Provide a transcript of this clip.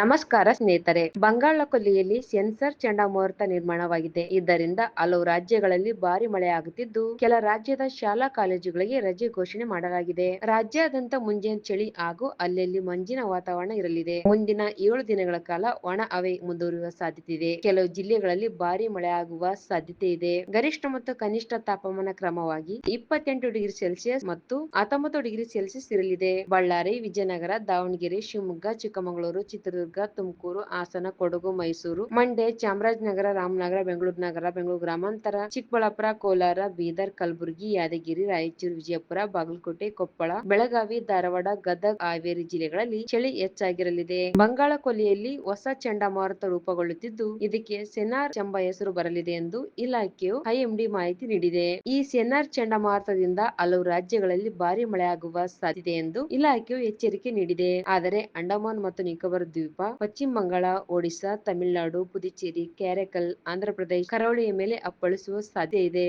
ನಮಸ್ಕಾರ ಸ್ನೇಹಿತರೆ. ಬಂಗಾಳ ಕೊಲ್ಲಿಯಲ್ಲಿ ಸೆನ್ಸರ್ ಚಂಡಮಾರುತ ನಿರ್ಮಾಣವಾಗಿದೆ. ಇದರಿಂದ ಹಲವು ರಾಜ್ಯಗಳಲ್ಲಿ ಭಾರಿ ಮಳೆಯಾಗುತ್ತಿದ್ದು, ಕೆಲ ರಾಜ್ಯದ ಶಾಲಾ ಕಾಲೇಜುಗಳಿಗೆ ರಜೆ ಘೋಷಣೆ ಮಾಡಲಾಗಿದೆ. ರಾಜ್ಯಾದ್ಯಂತ ಮುಂಜಾನೆ ಚಳಿ ಹಾಗೂ ಅಲ್ಲಲ್ಲಿ ಮಂಜಿನ ವಾತಾವರಣ ಇರಲಿದೆ. ಮುಂದಿನ ಏಳು ದಿನಗಳ ಕಾಲ ಒಣ ಹವೆ ಮುಂದುವರಿಯುವ ಸಾಧ್ಯತೆ ಇದೆ ಕೆಲವು ಜಿಲ್ಲೆಗಳಲ್ಲಿ ಭಾರಿ ಮಳೆಯಾಗುವ ಸಾಧ್ಯತೆ ಇದೆ ಗರಿಷ್ಠ ಮತ್ತು ಕನಿಷ್ಠ ತಾಪಮಾನ ಕ್ರಮವಾಗಿ ಇಪ್ಪತ್ತೆಂಟು ಡಿಗ್ರಿ ಸೆಲ್ಸಿಯಸ್ ಮತ್ತು ಹತ್ತೊಂಬತ್ತು ಡಿಗ್ರಿ ಸೆಲ್ಸಿಯಸ್ ಇರಲಿದೆ. ಬಳ್ಳಾರಿ, ವಿಜಯನಗರ, ದಾವಣಗೆರೆ, ಶಿವಮೊಗ್ಗ, ಚಿಕ್ಕಮಗಳೂರು, ಚಿತ್ರದುರ್ಗ ತುಮಕೂರು, ಹಾಸನ, ಕೊಡಗು, ಮೈಸೂರು, ಮಂಡ್ಯ, ಚಾಮರಾಜನಗರ, ರಾಮನಗರ, ಬೆಂಗಳೂರು ನಗರ, ಬೆಂಗಳೂರು ಗ್ರಾಮಾಂತರ, ಚಿಕ್ಕಬಳ್ಳಾಪುರ, ಕೋಲಾರ, ಬೀದರ್, ಕಲಬುರಗಿ, ಯಾದಗಿರಿ, ರಾಯಚೂರು, ವಿಜಯಪುರ, ಬಾಗಲಕೋಟೆ, ಕೊಪ್ಪಳ, ಬೆಳಗಾವಿ, ಧಾರವಾಡ, ಗದಗ, ಹಾವೇರಿ ಜಿಲ್ಲೆಗಳಲ್ಲಿ ಚಳಿ ಹೆಚ್ಚಾಗಿರಲಿದೆ. ಬಂಗಾಳ ಕೊಲ್ಲಿಯಲ್ಲಿ ಹೊಸ ಚಂಡಮಾರುತ ರೂಪುಗೊಳ್ಳುತ್ತಿದ್ದು, ಇದಕ್ಕೆ ಸೆನಾರ್ ಎಂಬ ಹೆಸರು ಬರಲಿದೆ ಎಂದು ಇಲಾಖೆಯು ಐಎಂಡಿ ಮಾಹಿತಿ ನೀಡಿದೆ. ಈ ಸೆನಾರ್ ಚಂಡಮಾರುತದಿಂದ ಹಲವು ರಾಜ್ಯಗಳಲ್ಲಿ ಭಾರಿ ಮಳೆಯಾಗುವ ಸಾಧ್ಯತೆ ಎಂದು ಇಲಾಖೆಯು ಎಚ್ಚರಿಕೆ ನೀಡಿದೆ. ಆದರೆ ಅಂಡಮಾನ್ ಮತ್ತು ನಿಕೋಬಾರ್ ದ್ವೀಪ ಪಶ್ಚಿಮ ಬಂಗಾಳ ಒಡಿಶಾ ತಮಿಳುನಾಡು ಪುದುಚೇರಿ ಕ್ಯಾರೆಕಲ್ ಆಂಧ್ರಪ್ರದೇಶ ಕರಾವಳಿಯ ಮೇಲೆ ಅಪ್ಪಳಿಸುವ ಸಾಧ್ಯತೆ ಇದೆ.